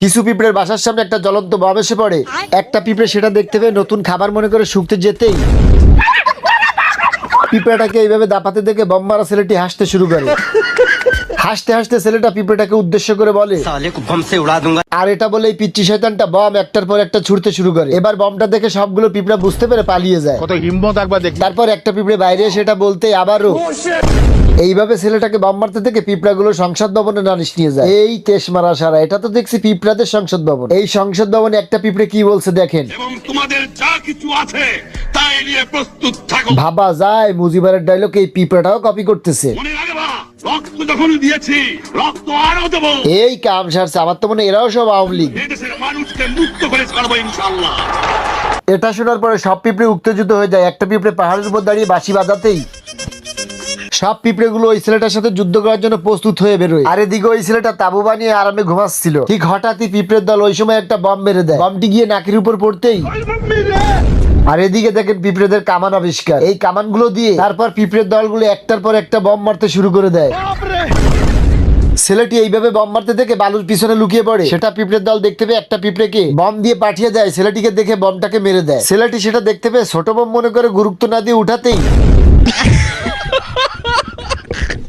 কিছু পিঁপড়ের বাসার সামনে একটা জ্বলন্ত বম এসে পড়ে। একটা পিঁপড়ে সেটা দেখতে পেয়ে নতুন খাবার মনে করে শুকতে যেতেই পিঁপড়াটাকে এইভাবে দাপাতে দেখে বম্বারা ছেলেটি হাসতে শুরু করে। হাসতে হাসতে ছেলেটা পিঁপড়াটাকে উদ্দেশ্য করে বলে আর এটা বলে এই পিচ্ছি শয়তানটা বম একটার পর একটা ছুটতে শুরু করে। এবার বমটা দেখে সবগুলো পিঁপড়া বুঝতে পেরে পালিয়ে যায়। তারপর একটা পিঁপড়ে বাইরে সেটা বলতে আবারও এইভাবে ছেলেটাকে বাম মারতে থেকে পিঁপড়াগুলো সংসদ ভবনে নালিশ নিয়ে যায়। এই তেস মারা সারা এটা তো দেখছি পিঁপড়াদের সংসদ ভবন। এই সংসদ ভবনে একটা পিঁপড়ে কি বলছে দেখেন। তোমাদের যা কিছু আছে তাই নিয়ে প্রস্তুত থাকো। ভাবা যায় মুজিবারের ডায়লগ এই পিঁপড়াটাও কপি করতেছে। মনে রাখবা রক্ত যখন দিয়েছি রক্ত আরও দেবো। এই কাম সারছে আমার তো মনে এরাও সব আওয়ামী লীগ। এদেশের মানুষকে মুক্ত করে ছাড়বো ইনশাল্লাহ এটা শোনার পরে সব পিঁপড়ে উত্তেজিত হয়ে যায়। একটা পিঁপড়ে পাহাড়ের উপর দাঁড়িয়ে বাঁশি বাজাতেই। সব পিঁপড়েগুলো ওই ছেলেটার সাথে যুদ্ধ করার জন্য প্রস্তুত হয়ে বেরোয়। আর এদিকে ওই ছেলেটা তাবু বানিয়ে আরামে ঘুমাচ্ছিল। ঠিক হঠাৎই পিঁপড়ের দল ওই সময় একটা বম মেরে দেয়। বমটি গিয়ে নাকের উপর পড়তেই। আর এদিকে দেখেন পিঁপড়েদের কামান আবিষ্কার। এই কামানগুলো দিয়ে তারপর পিঁপড়ের দলগুলো একটার পর একটা বম মারতে শুরু করে দেয়। ছেলেটি এইভাবে বম মারতে থেকে বালুর পিছনে লুকিয়ে পড়ে। সেটা পিঁপড়ের দল দেখতে পেয়ে একটা পিঁপড়েকে বম দিয়ে পাঠিয়ে দেয়। ছেলেটিকে দেখে বমটাকে মেরে দেয়। ছেলেটি সেটা দেখতে পেয়ে ছোট বম মনে করে গুরুত্ব না দিয়ে উঠাতেই